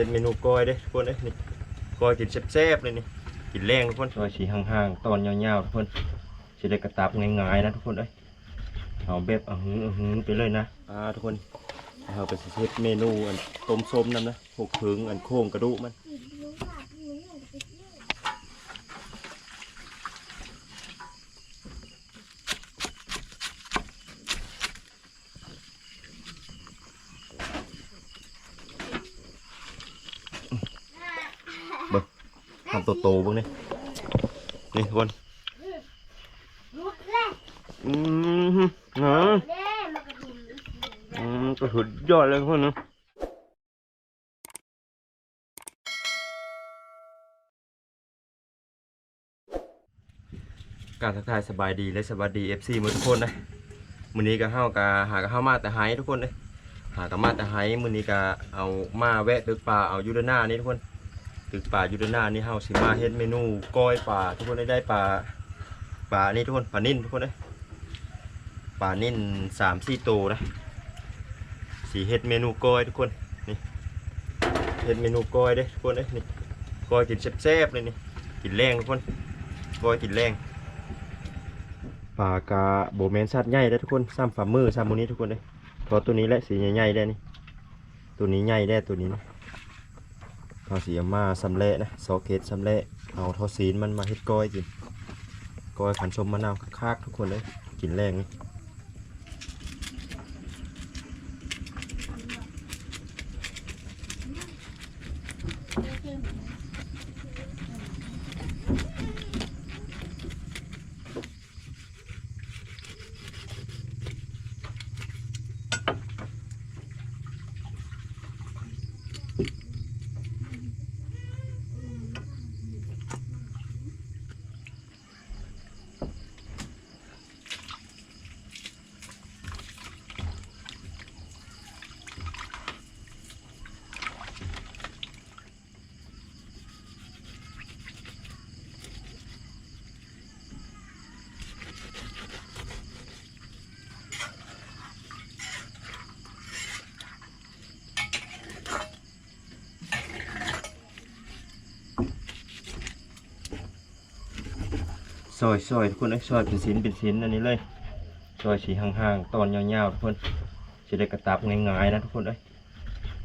ฮ็ดเมนูก้อยเด้ทุกคนเอ้ยนี่ก้อยกินแซ่บๆเลยนี่กินแรงทุกคนซอยสีห่างๆตอนยาวๆทุกคนสิได้กระตับง่ายๆนะทุกคนเอ้ยเอาแบบอื้อหืออื้อหือไปเลยนะอ่าทุกคนเราไปสิเฮ็ดเมนูอันต้มส้มนํนะพวกผึ่งอันโค้งกระดูกมัน ทำตัวโตบ้างนี่นี่ทุกคนลุกเลยอืมฮึฮะเด้มากระดิ่งอืมก็สุดยอดเลยทุกคนนะการทักทายสบายดีและสวัสดี FC มือทุกคนนะมื้อนี้ก็เฮากะหากะเฮามาแต่ไห้ทุกคนเลยหากะมาแต่ไห้มื้อนี้ก็เอามาแวะตึกป่าเอายูดานหน้านี่ทุกคน ตึกป่ายูเดนานี่เฮาสิมาเฮ็ดเมนูก้อยปลาทุกคนได้ได้ปลาปลานี่ทุกคนปลานิ่นทุกคนเลยปลานิ่นสามสี่ตัวนะสีเฮ็ดเมนูก้อยทุกคนนี่เฮ็ดเมนูก้อยเด้ทุกคนเอ้ยนี่ก้อยกินแซ่บๆเลยนี่กินแรงทุกคนก้อยกินแรงปลากาโบแมนสัตว์ใหญ่ได้ทุกคนซ้ำฝ่ามือซ้ำมือนี้ทุกคนเลยพราะตัวนี้แหละสีใหญ่ๆได้นี่ตัวนี้ใหญ่ได้ตัวนี้นะ เอาสีมาสำเร็จนะโซเกตสำเร็จเอาทอซีนมันมาเฮ็ดก้อยกินก้อยขันชมมะนาวคักๆทุกคนเลยกินแรงนี่ ซอยซอยทุกคนเอ้ซอยเป็นชิ้นเป็นชิ้นอันนี้เลยซอยสีห่างๆตอนยาวๆทุกคนจะได้กระตับง่ายๆนะทุกคนเอ้ย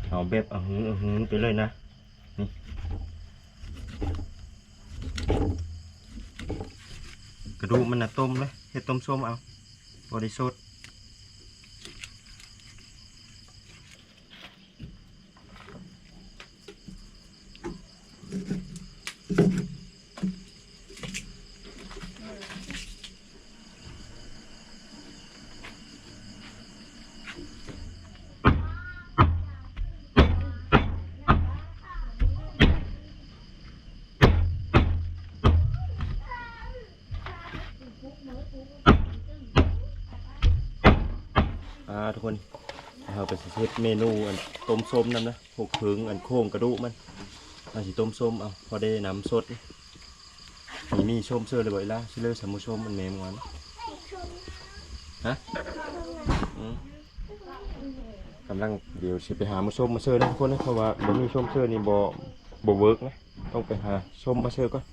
เอาแบบอื้อหืออื้อหือไปเลยนะนี่กระดูกมันนะต้มเลยเฮ็ดต้มส้มเอาบริสุทธิ์ เฮ็ดเมนูอันต้มส้มนั่นนะพวกผึ่งอันโค้งกระดูกมันเอาสิต้มส้มเอาพอได้น้ำสดนี่มีชมเสื้อเลยบ่อยละชิเลอร์สามุชมมันแหนมหวานฮะอืมกำลังเดี๋ยวสิไปหามาชมมาเสื้อนะทุกคนนะเพราะว่าบ่มีชมเสื้อนี่บ่บ่เวิร์กนะต้องไปหาชมมาเสื้อก่อน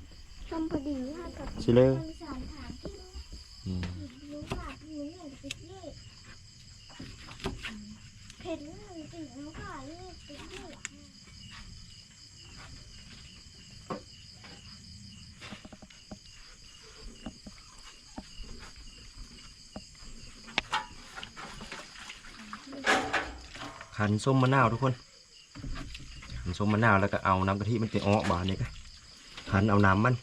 ชมพอดีค่ะกับชิเลอร์ คนสามถามที่ อืม รู้ค่ะพี่หนูติดเล่เผ็ดมากจริงๆแล้วค่ะเล่ติดเล่ ขันส้มมะนาวทุกคนขันส้มมะนาวแล้วก็เอาน้ำกะทิมันไปออกบานนี่ก็ขันเอาน้ำมัน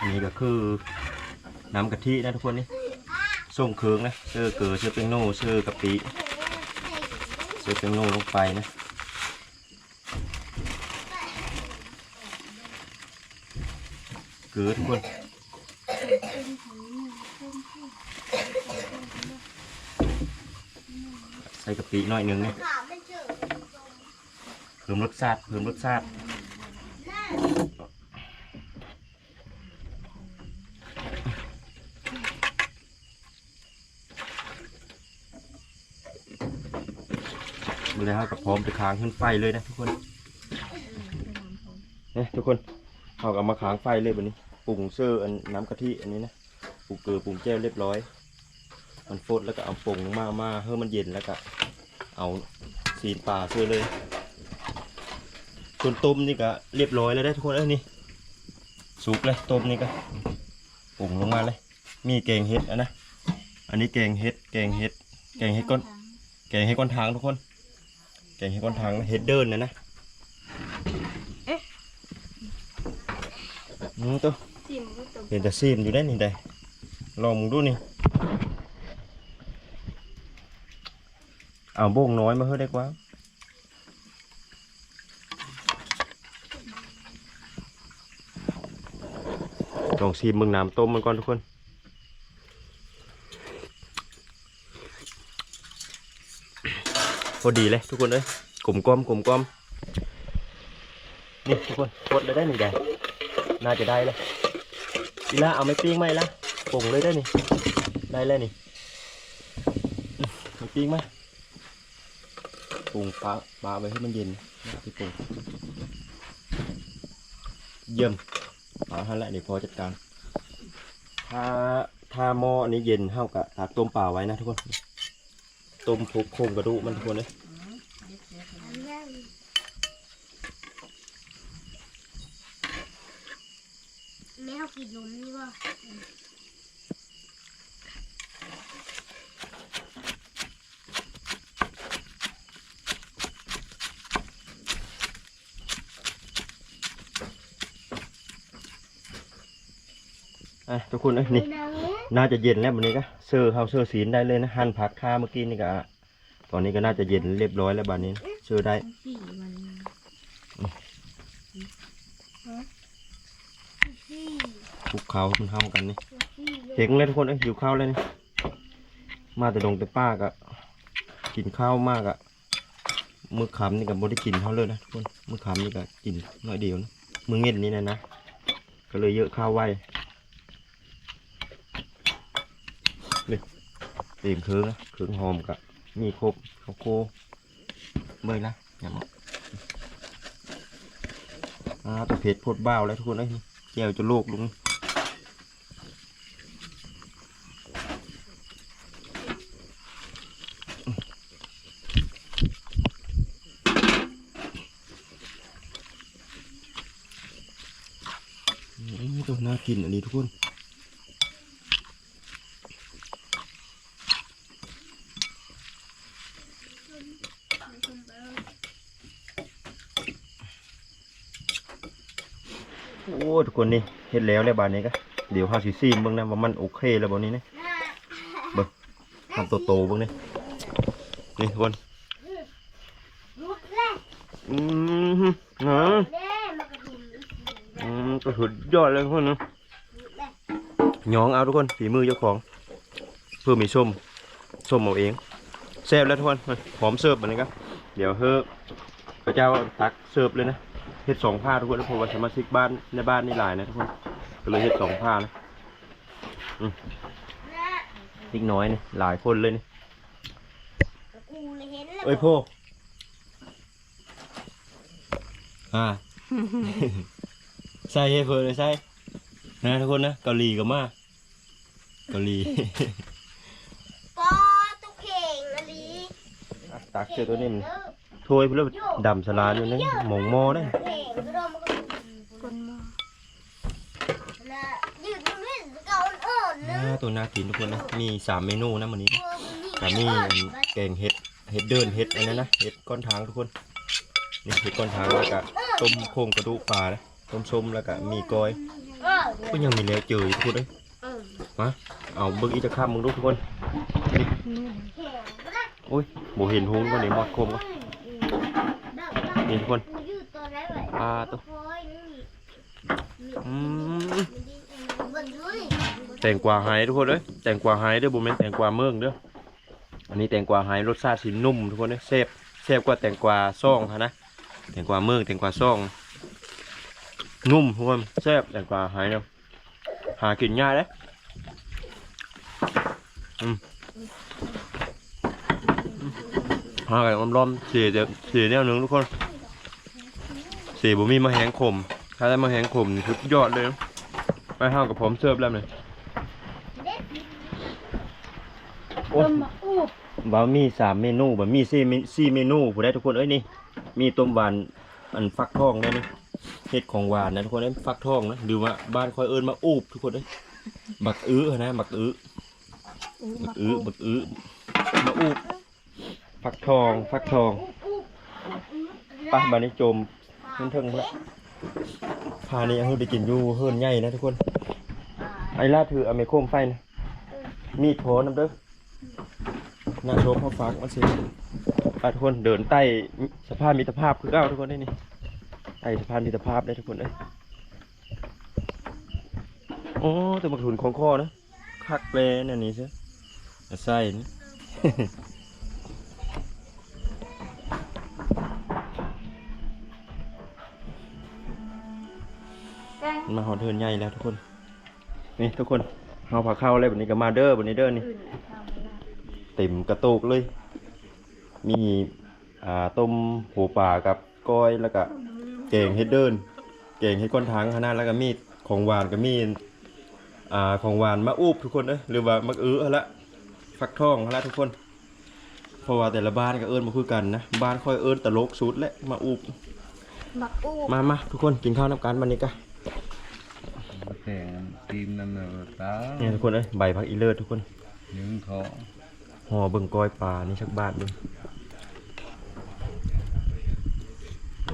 อันนี้ก็คือน้ำกะทินะทุกคนนี่ส้มเคืองนะเชื่อเกลือเชื่อเปงโน่เชื่อกะปิเชื่อเปงโน่ลงไปนะเกลือทุกคน ส่กะปิหน่อยหนึงเนี่ยเพิ่มรสชาติเพิ่มรสชาติแล้วกับพร้อมจะค้างขึ้นไฟเลยนะทุกคนเนี่ยทุกคนเอากับมาค้างไฟเลยแบบนี้ปรุงเซอร์อันน้ำกะทิอันนี้นะปรุงเกลือปรุงแจ่วเรียบร้อย มันฟดแล้วก็เอาปรุงมากมาให้มันเย็นแล้วก็ เอาซีนปลาเสื้อเลยส่วนต้มนี่ก็เรียบร้อยแล้วได้อทุกคนเอ้ยนี่สุกเลยต้มนี่ก็ปรุงลงมาเลย มีแกงเห็ดอะนะอันนี้แกงเห็ดแกงเห็ดแกงเห็ดก้นแกงเห็ดก้อนทางทุกคน แกงเห็ดก้อนทางเห็ดเดินนะนะอืมตัวซิมก็ตัวเห็นแต่ซีมอยู่ได้นี่ได้ลองมึงดูนี่ เอาโบ่งน้อยมาเฮ้ยได้กว่าลองซีมมึงน้ำต้มมันก่อนทุกคนพอดีเลยทุกคนเอ้ยกลมกลมกลมกลมนี่ทุกคนกดเลยได้หนึ่งแดงน่าจะได้เลยอีละเอาไม่ปิ้งไหมละปรุงเลยได้นี่ได้เลยนี่ไม่ปิ้งไหม ปรุงปลาปลาไว้ให้มันเย็นนะพี่ปรุงเยี่ยมเอาให้ละนี่พอจัดการถ้าถ้าหม้ออันนี้เย็นเท่ากับตากต้มเปล่าไว้นะทุกคนต้มทุกโครงกระดูกมันทุกคนเลยแรกแมวกินนมนี่ว่า อะทุกคนเอ้ยนี่ดังเนี้ยน่าจะเย็นแล้ววันนี้ก็เสื้อเขาเสื้อสีนได้เลยนะหั่นผักข้าเมื่อกี้นี่ก็ตอนนี้ก็น่าจะเย็นเรียบร้อยแล้วบัดนี้เสื้อได้สี่วันสี่คลุกเขามันเข้ากันนี่สี่เจ๋งเลยทุกคนเอ้ยหิวข้าวเลยนี่มาแต่ดงแต่ป้าก็กินข้าวมากอะมือคำนี่ก็บ่ได้กินเขาเลยนะทุกคนมือคำนี่ก็กินน้อยเดียวนะมือเงินนี่นะนะก็เลยเยอะข้าวไว้นี่ เต็มเครื่องเครื่องหอมกะมีครบข้าวโคเมื่อยละอย่ามาอ่าตัวเผ็ดโพดบ้าวแล้วทุกคนเอ้ยแก้วจะโลกลุงอืมตัวน่ากินอันนี้ทุกคน โอ้ทุกคนนี่เฮ็ดแล้วแล้วบานนี้ก็เดี๋ยวห้าสิซีมเบิ่งนะว่ามันโอเคแล้วบ่นี้นะทำโตๆเบิ่งนี่นี่ทุกคนอืมฮะเด้มกระดิ่งอืมก็สุดยอดเลยทุกคนนะยหยองเอาทุกคนฝีมือเจ้าของ เพื่อมีส้มส้มเอาเองแซ่บแล้วทุกคนมาพร้อมเสิร์ฟบันนี้ครับเดี๋ยวเฮ้อพระเจ้าตักเสิร์ฟเลยนะ เฮ็ดสองผ้าทุกคนเพราะว่าสมาชิกบ้านในบ้านนี่หลายนะทุกคนก็เลยเฮ็ดสองผ้านะนะนิดน้อยนี่หลายคนเลยนี่กูเลยเห็นแล้วเอ้ยพ่ออ่าใส่ให้เพื่อนเลยใส่นะทุกคนนะเกาหลีก็มาเกาหลีปอตุ๊กเข่งอะไรตักเจอตัวนี้มันถ้วยเพื่อดำสลาอยู่นี่หมองหม้อได้ นๆนะอ่าตัวน่ากินทุกคนนะมีสามเมนูนะวันนี้นะเออมันนี่แต่มีแกงเห็ดเห็ดเดินเห็ดอันนั้นนะเห็ดก้อนทางทุกคนนี่เห็ดก้อนทางแล้วก็ต้มโครงกระดูกปลานะต้มส้มแล้วก็มีกอยเออก็ยังมีแล้วเจออยู่ทุกคนเลยเออมาเอาเบิ้งอีกจะข้ามมึงดูทุกคนเข่งก็ได้โอ้ยโบเห็นหุงก็เดี๋ยวมอดโคมก็นี่ทุกคนยืดตัวได้ไหมปลาตัวโอ้ยนี่อืมเบิ่งดูดิ แตงกวาไฮทุกคนเอ้ยแตงกวาไฮเด้อบุเมนแตงกวาเมืองเด้ออันนี้แตงกวาไฮรสชาติสีนุ่มทุกคนเด้อแซ่บแซ่บกว่าแตงกวาซ่องค่ะนะแตงกวาเมืองแตงกวาซ่องนุ่มทุกคนแซ่บแตงกวาไฮเนาะหากินง่ายเด้ออืมหากันล้อมๆสีจะสีแนวหนึงทุกคนสีบ่มีมาแหงขมถ้าได้มาแหงขมนี่คือยอดเลยไปห้ากับผมเสิร์ฟแล้วเลยโอ้ต้มมาอู้บะหมี่สามเมนูบะหมี่สี่เมสี่เมนูผู้ได้ทุกคนเอ้ยนี่ มีต้มหวานอันฟักทองได้นี่เฮ็ดของหวานนะทุกคนเอ้ยฟักทองนะหรือว่าบ้านคอยเอิ้นมาอูบทุกคนเอ้ยบักอื้อนะบักอื้อบักอื้อบักอื้อมาอูบฟักทองฟักทองไปบานนี้โจมขึ้นเทิงล้วพานี่เอไปกินอยู่เฮิรนใหญ่นะทุกคนไอ้ล่าถือเอาไม้โคมไฟนะมีดโถน้ำเด้อ น้าโชมเขาฟักมาสิไปทุกคนเดินใต้สะพานมิตรภาพคือเก้าทุกคนได้นี่ใต้สะพานมิตรภาพได้ทุกคนเลยโอ้แต่มาถุนของคอนะคักเลยนั่นนี่ซะใส่นี่แกงมาหอเทินใหญ่แล้วทุกคน นี่ทุกคนเอาผักเข้าเลยแบบนี้กับมาเดอร์แบบนี้เด้อนี่ เต็มกระตุกเลย มีอ่าต้มหูป่ากับก้อยแล้วก็แกงเฮ็ดเดินแกงเฮ็ดก้นทางขนาดแล้วก็มีของหวานก็มีอ่าของหวานมะอูบทุกคนเอ้ยหรือว่ามะอื้อเอาละฟักทองเอาละทุกคนเพราะว่าแต่ละบ้านก็เอิ้นมาคือกันนะบ้านค่อยเอิ้นตลกสุดและมาอูบบักอู้มามาทุกคนกินข้าวน้ำกันวันนี้กะแต่ทีมนั่นน่ะตาเนี่ยทุกคนเอ้ยใบพักอีเลิศทุกคนยืงเขา ห่อเบิ่งก้อยปลานี่ชักบาทเบิ่ง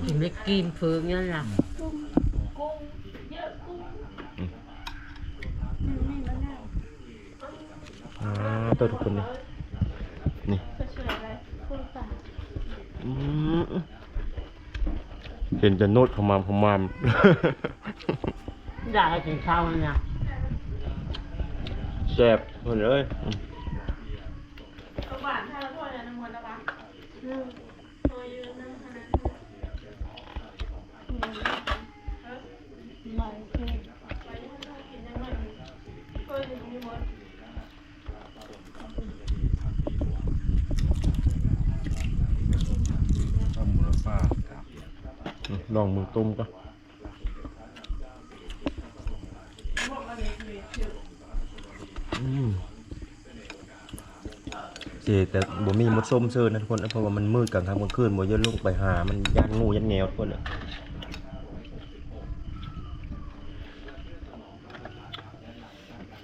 ถึงได้กินเฟืองนั่นล่ะอ่าตัวทุกคนนี่นี่อืมเห็นจะโนดขมามขมามได้ถึงเช้าเนี่ยแซ่บเพิ่นเอ้ยอืม ใบเทศ ทำมู ลค่าครับอืมลองมือตุ้มก็อืม เจแต่บ่มีมดส้มเชิญนะทุกคนนะเพราะว่ามันมืดกลางค่ำกลางคืนบ่เยอะลงไปหา มันย่านงูยันแงวทุกคนอะ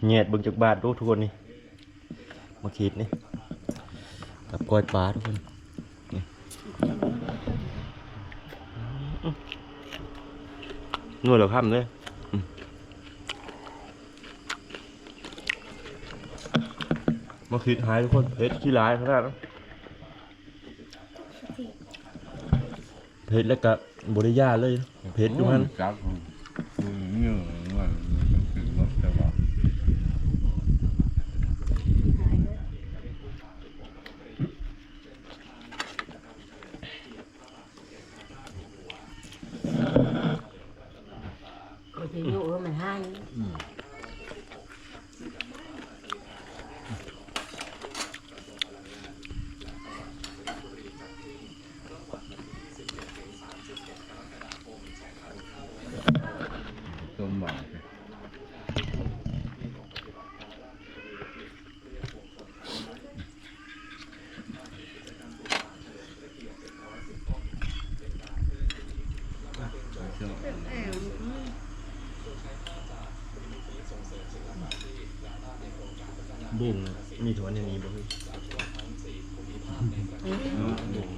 แงดเบิ่งจากบาทดูทุกคนนี่มาคิดนี่กับก้อยปลาทุกคนนี่นวดเหรอครับเนี่ยอืม มาคิดหายทุกคนเพชรขี้ร้ายขนาดนั้นเพชรแล้วก็บบริยาเลยนะเพชรอยู่มันจับคือเนื้อมันคือรถแต่ว่าจะอยู่เออมันให้ต้มหวาน บุ้งมีถั่วในนี้บ่พี่บุ้ง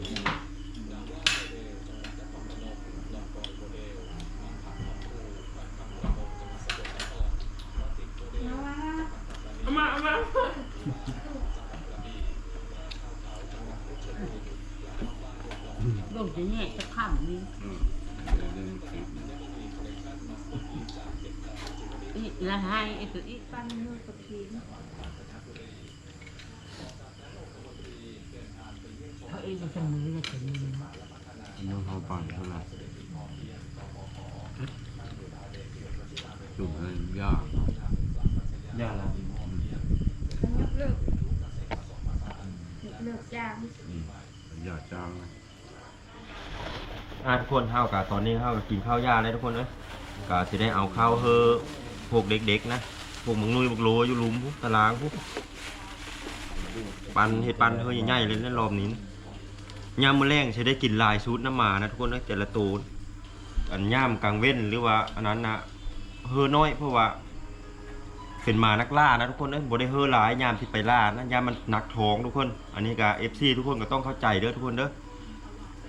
เอามาเอามาลูกจะแง่จะข้ามนี่อีละให้อ้ตัวอีปั้นมือกับพี นเขาเองจะมือจะถึงมือน้องเขาปั่นเท่าไหร่จุ่มให้ยากย่าละยกเลิกยกเลิกจ้างอย่าจางนะอะทุกคนเท่ากับตอนนี้เท่ากับกินข้าวยาเลยทุกคนเอ้ยก็จะได้เอาข้าวเฮอพวกเด็กๆนะพวกมึงนุยพวกโลอยู่ลุมพวกตารางพวกปันเห็ดปันเฮอใหญ่ๆเลยในรอบนี้นะ ย่ามมือแรงใช้ได้กินลายชุดน้ำมานะทุกคนเอ้ยแต่ละตัวอันย่ามกลางเว้นหรือว่าอันนั้นนะเฮอน้อยเพราะว่าเป็นมานักล่านะทุกคนเอ้ยบได้เฮอหลายยามที่ไปล่านะยามมันหนักท้องทุกคน อันนี้ก็ FC ทุกคนก็ต้องเข้าใจเด้อทุกคนเด้อ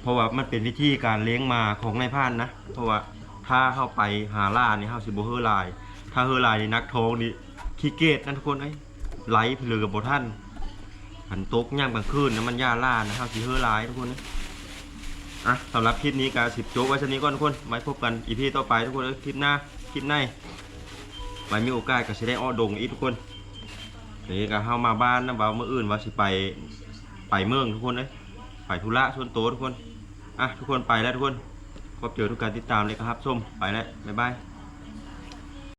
เพราะว่ามันเป็นวิธีการเลี้ยงมาของนายพานนะ เพราะว่าถ้าเข้าไปหาล่านี่เฮาสิบเฮอหลาย ถ้าเฮอหลายนี่นักท้องนี่ขี้เกียจนะทุกคนเอ้ยไหลไปเลยกับบท่าน หันตกย่างกลางคืนนะมันย่าล่านะเฮาสิเฮอหลายทุกคนเอ้ยอะสำหรับคลิปนี้ก็สิบโจ๊กไว้ชนี้ก่อนทุกคนไว้พบกันอีพีต่อไปทุกคนคลิปหน้าคลิปในไว้มีโอกาสก็สิได้อ้อดงอีกทุกคนนี่ก็เฮามาบ้านนะว่าเมื้ออื่นว่าสิไปไปเมืองทุกคนเอ้ยไปธุระส่วนตัวทุกคนอะทุกคนไปแล้วทุกคนพบเจอทุกการติดตามเลยครับส้มไปแล้วบ๊ายบาย